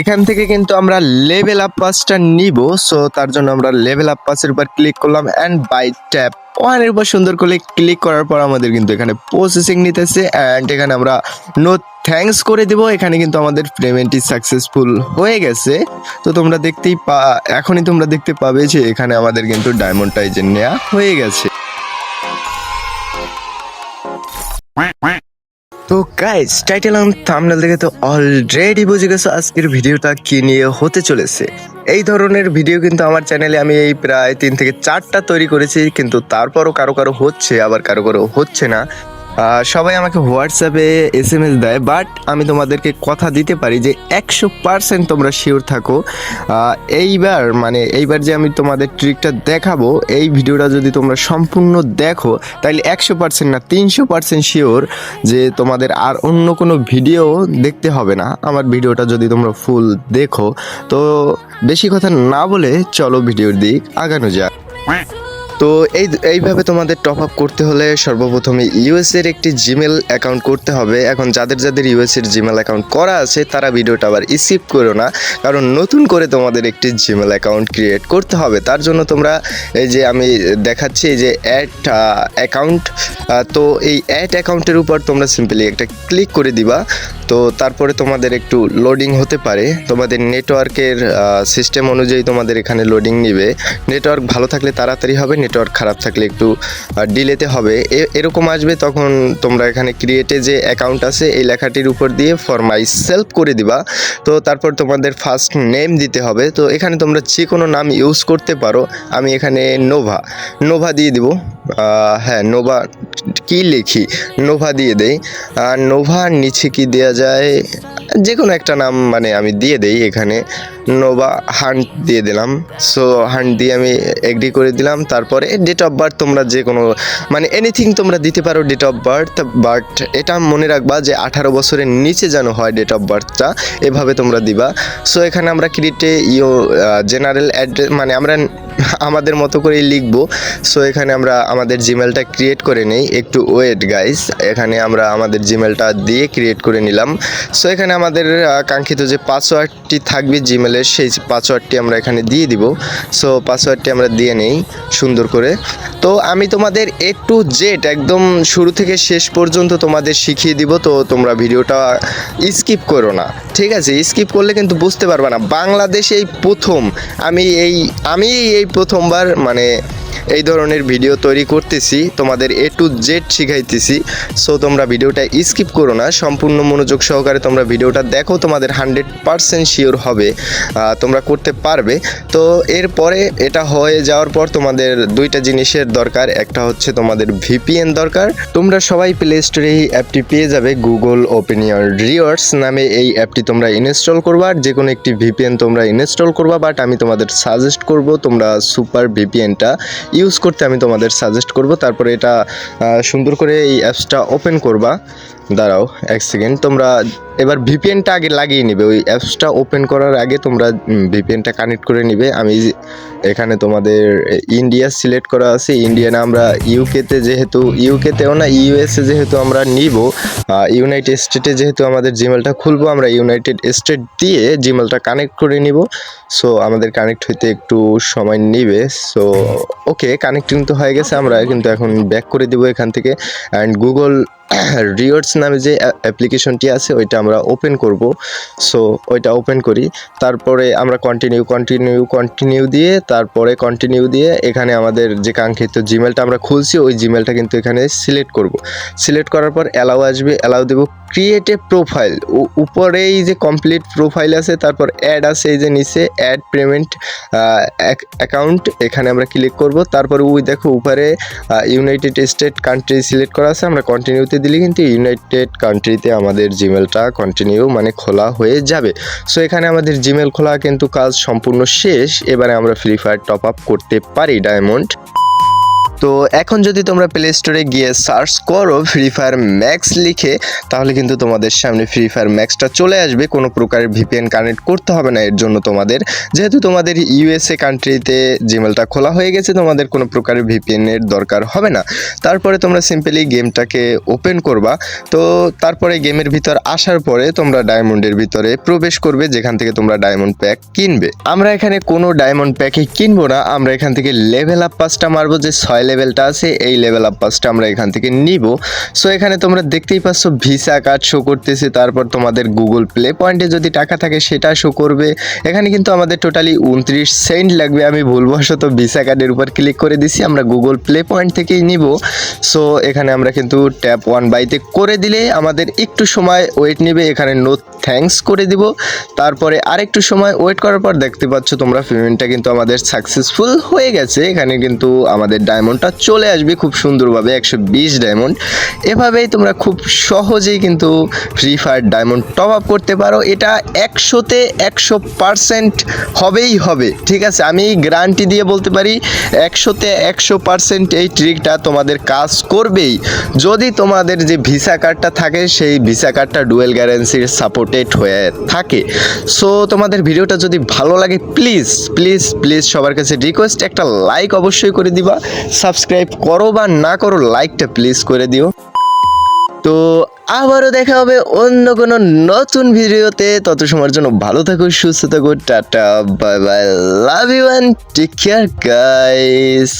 এখান থেকে কিন্তু আমরা লেভেল আপ পাসটা নিব সো তার জন্য আমরা লেভেল আপ পাসের উপর ক্লিক করলাম অ্যান্ড বাই ট্যাপ ওয়ানের উপর সুন্দর করে ক্লিক করার পর আমাদের কিন্তু এখানে প্রসেসিং নিতেছে অ্যান্ড এখানে আমরা নো থ্যাঙ্কস করে দিব। এখানে কিন্তু আমাদের পেমেন্টটি সাকসেসফুল হয়ে গেছে। তো তোমরা দেখতেই পা, এখনই তোমরা দেখতে পাবে যে এখানে আমাদের কিন্তু ডায়মন্ডটাইজেন নেওয়া হয়ে গেছে। তো গাইস টাইটেল অ্যান্ড থামনেল দেখে তো অলরেডি বুঝে গেছো আজকের ভিডিওটা কি নিয়ে হতে চলেছে। এই ধরনের ভিডিও কিন্তু আমার চ্যানেলে আমি এই প্রায় তিন থেকে চারটা তৈরি করেছি, কিন্তু তারপরও কারও কারও হচ্ছে, আবার কারও কারও হচ্ছে না। সবাই আমাকে হোয়াটসঅ্যাপে এস এম এস দেয় বাট আমি তোমাদেরকে কথা দিতে পারি যে একশো পার্সেন্ট তোমরা শিওর থাকো। এইবার মানে এইবার যে আমি তোমাদের ট্রিকটা দেখাবো, এই ভিডিওটা যদি তোমরা সম্পূর্ণ দেখো তাহলে একশো পার্সেন্ট না, তিনশো পার্সেন্ট শিওর যে তোমাদের আর অন্য কোনো ভিডিও দেখতে হবে না। আমার ভিডিওটা যদি তোমরা ফুল দেখো, তো বেশি কথা না বলে চলো ভিডিওর দিক আগানো যাক। তো এই এইভাবে তোমাদের টপ আপ করতে হলে সর্বপ্রথমে ইউএস এর একটি জিমেল অ্যাকাউন্ট করতে হবে। এখন যাদের যাদের ইউএস এর জিমেল অ্যাকাউন্ট করা আছে, তারা ভিডিওটা আবার স্কিপ করো না। কারণ নতুন করে তোমাদের একটি জিমেল অ্যাকাউন্ট ক্রিয়েট করতে হবে। তার জন্য তোমরা এই যে আমি দেখাচ্ছি যে অ্যাড অ্যাকাউন্ট তো এই অ্যাড অ্যাকাউন্টের উপর তোমরা সিম্পলি একটা ক্লিক করে দিবা। তো তারপরে তোমাদের একটু লোডিং হতে পারে। তোমাদের নেটওয়ার্কের সিস্টেম অনুযায়ী তোমাদের এখানে লোডিং নিবে। নেটওয়ার্ক ভালো থাকলে তাড়াতাড়ি হবে নেটওয়ার্ক খারাপ থাকলে একটু ডিলেতে হবে। এরকম আসবে তখন তোমরা এখানে ক্রিয়েটে যে অ্যাকাউন্ট আছে, এই লেখাটির উপর দিয়ে ফর মাই সেলফ করে দিবা। তো তারপর তোমাদের ফার্স্ট নেম দিতে হবে। তো এখানে তোমরা যে কোনো নাম ইউজ করতে পারো। আমি এখানে নোভা নোভা দিয়ে দিব। হ্যাঁ নোভা কি লিখি? নোভা দিয়ে দেই। আর নোভার নিচে কি দেওয়া যায়? যে কোনো একটা নাম মানে আমি দিয়ে দেই এখানে। নোভা হান্ট দিয়ে দিলাম। সো হান্ট দিয়ে আমি এগ্রি করে দিলাম। তারপরে ডেট অফ বার্থ তোমরা যে কোনো মানে এনিথিং তোমরা দিতে পারো ডেট অফ বার্থ বাট এটা মনে রাখবা যে আঠারো বছরের নিচে যেন হয় ডেট অফ বার্থটা এভাবে তোমরা দিবা। সো এখানে আমরা ক্রিটে ইও জেনারেল অ্যাড্রেস মানে আমরা আমাদের মতো করেই লিখব। সো এখানে আমরা আমাদের জিমেলটা ক্রিয়েট করে নেই। একটু ওয়েট গাইস এখানে আমরা আমাদের জিমেলটা দিয়ে ক্রিয়েট করে নিলাম। সো এখানে আমাদের কাঙ্ক্ষিত যে পাসওয়ার্ডটি থাকবে জিমেলের সেই পাসওয়ার্ডটি আমরা এখানে দিয়ে দিব। সো পাসওয়ার্ডটি আমরা দিয়ে নেই, সুন্দর করে। তো আমি তোমাদের এ টু জেড একদম শুরু থেকে শেষ পর্যন্ত তোমাদের শিখিয়ে দিব, তো তোমরা ভিডিওটা স্কিপ করো না। ঠিক আছে স্কিপ করলে কিন্তু বুঝতে পারবে না। বাংলাদেশে এই প্রথম, আমি এই আমি এই প্রথমবার মানে এই ধরনের ভিডিও তৈরি করতেছি, তোমাদের এ টু জেড শিখাইতেছি। সো তোমরা ভিডিওটা স্কিপ করো না, সম্পূর্ণ মনোযোগ সহকারে তোমরা ভিডিওটা দেখো, তোমাদের হান্ড্রেড পারসেন্ট শিওর হবে তোমরা করতে পারবে। তো, এরপরে এটা হয়ে যাওয়ার পর তোমাদের দুইটা জিনিসের দরকার, একটা হচ্ছে তোমাদের ভিপিএন দরকার। তোমরা সবাই প্লে স্টোরে এই অ্যাপটি পেয়ে যাবে গুগল ওপেন ইয়ার রিওয়ার্ডস নামে এই অ্যাপটি তোমরা ইনস্টল করবা। আর যে কোনো একটি ভিপিএন তোমরা ইনস্টল করবা বাট আমি তোমাদের সাজেস্ট করব তোমরা সুপার ভিপিএনটা ইউজ করতে আমি তোমাদের সাজেস্ট করব। তারপরে এটা সুন্দর করে এই অ্যাপসটা ওপেন করবা। দাঁড়াও, এক সেকেন্ড তোমরা এবার ভিপিএনটা আগে লাগিয়ে নিবে। ওই অ্যাপসটা ওপেন করার আগে তোমরা ভিপিএনটা কানেক্ট করে নিবে। আমি এখানে তোমাদের ইন্ডিয়া সিলেক্ট করা আছে। ইন্ডিয়ান আমরা ইউকেতে যেহেতু ইউকেতেও না ইউএসএ যেহেতু আমরা নিব ইউনাইটেড স্টেটে যেহেতু আমাদের জিমেলটা খুলবো, আমরা ইউনাইটেড স্টেট দিয়ে জিমেলটা কানেক্ট করে নিব। সো আমাদের কানেক্ট হইতে একটু সময় নিবে। সো ওকে কানেক্টিং তো হয়ে গেছে আমরা, কিন্তু এখন ব্যাক করে দিব এখান থেকে। অ্যান্ড গুগল রিওয়ার্ডস নামে যে অ্যাপ্লিকেশনটি আছে, ওইটা আমরা ওপেন করব। সো ওইটা ওপেন করি। তারপরে আমরা কন্টিনিউ কন্টিনিউ কন্টিনিউ দিয়ে তারপরে কন্টিনিউ দিয়ে এখানে আমাদের যে কাঙ্ক্ষিত জিমেলটা আমরা খুলছি, ওই জিমেলটা কিন্তু এখানে সিলেক্ট করব। সিলেক্ট করার পর অ্যালাউ আসবে। অ্যালাউ দেবো ক্রিয়েট এ প্রোফাইল উপরেই যে কমপ্লিট প্রোফাইল আছে, তারপর অ্যাড আছে এই যে নিচে অ্যাড পেমেন্ট অ্যাকাউন্ট এখানে আমরা ক্লিক করব। তারপরে ওই দেখো উপরে ইউনাইটেড স্টেট কান্ট্রি সিলেক্ট করা আছে, আমরা কন্টিনিউতে দিলে কিন্তু ইউনাইটেড কান্ট্রিতে আমাদের জিমেলটা কন্টিনিউ মানে খোলা হয়ে যাবে। সো এখানে আমাদের জিমেল খোলা কিন্তু কাজ সম্পূর্ণ শেষ। এবারে আমরা ফ্রি ফায়ার টপ আপ করতে পারি ডায়মন্ড তো এখন যদি তোমরা প্লে স্টোরে গিয়ে সার্চ করো ফ্রি ফায়ার ম্যাক্স লিখে, তাহলে কিন্তু তোমাদের সামনে ফ্রি ফায়ার ম্যাক্সটা চলে আসবে। কোনো প্রকারের ভিপিএন কানেক্ট করতে হবে না, এর জন্য তোমাদের। যেহেতু তোমাদের ইউএসএ কান্ট্রিতে জিমেলটা খোলা হয়ে গেছে, তোমাদের কোনো প্রকারের ভিপিএনের দরকার হবে না। তারপরে তোমরা সিম্পলি গেমটাকে ওপেন করবা। তো তারপরে গেমের ভিতর আসার পরে তোমরা ডায়মন্ডের ভিতরে প্রবেশ করবে, যেখান থেকে তোমরা ডায়মন্ড প্যাক কিনবে। আমরা এখানে কোনো ডায়মন্ড প্যাকে কিনবো না, আমরা এখান থেকে লেভেল আপ পাসটা মারবো যে ছয় লেভেলটা আছে, এই লেভেল আপ পাসটা আমরা এখান থেকে নিব। সো এখানে তোমরা দেখতেই পাচ্ছ ভিসা কার্ড শো করতেছে, তারপর তোমাদের গুগল প্লে পয়েন্টে যদি টাকা থাকে সেটা শো করবে। এখানে কিন্তু আমাদের টোটালি উনত্রিশ সেন্ট লাগবে, আমি ভুলবশত ভিসা কার্ডের উপর ক্লিক করে দিছি, আমরা গুগল প্লে পয়েন্ট থেকেই নিব। সো এখানে আমরা কিন্তু ট্যাপ ওয়ান বাইতে করে দিলে আমাদের একটু সময় ওয়েট নেবে, এখানে নো থ্যাঙ্কস করে দিব। তারপরে আরেকটু সময় ওয়েট করার পর দেখতে পাচ্ছ তোমরা পেমেন্টটা কিন্তু আমাদের সাকসেসফুল হয়ে গেছে। এখানে কিন্তু আমাদের ডায়মন্ডটা চলে আসবে খুব সুন্দরভাবে, একশো বিশ ডায়মন্ড এভাবেই তোমরা খুব সহজেই কিন্তু free fire diamond top up করতে পারো। এটা একশোতে একশো পারসেন্ট হবেই হবে, ঠিক আছে? আমি গ্যারান্টি দিয়ে বলতে পারি, একশোতে একশো পারসেন্ট এই ট্রিকটা তোমাদের কাজ করবেই। যদি তোমাদের যে ভিসা কার্ডটা থাকে, সেই ভিসা কার্ডটা ডুয়েল গ্যারেন্সির সাপোর্টেড হয়ে থাকে। সো তোমাদের ভিডিওটা যদি ভালো লাগে প্লিজ প্লিজ প্লিজ সবার কাছে রিকোয়েস্ট একটা লাইক অবশ্যই করে দিবা। সাবস্ক্রাইব করো বা না করো লাইকটা প্লিজ করে দিও। তো আবারও দেখা হবে অন্য কোনো নতুন ভিডিওতে। তত সময়ের জন্য ভালো থাকো, সুস্থ থাকো, tata bye bye love you and take care guys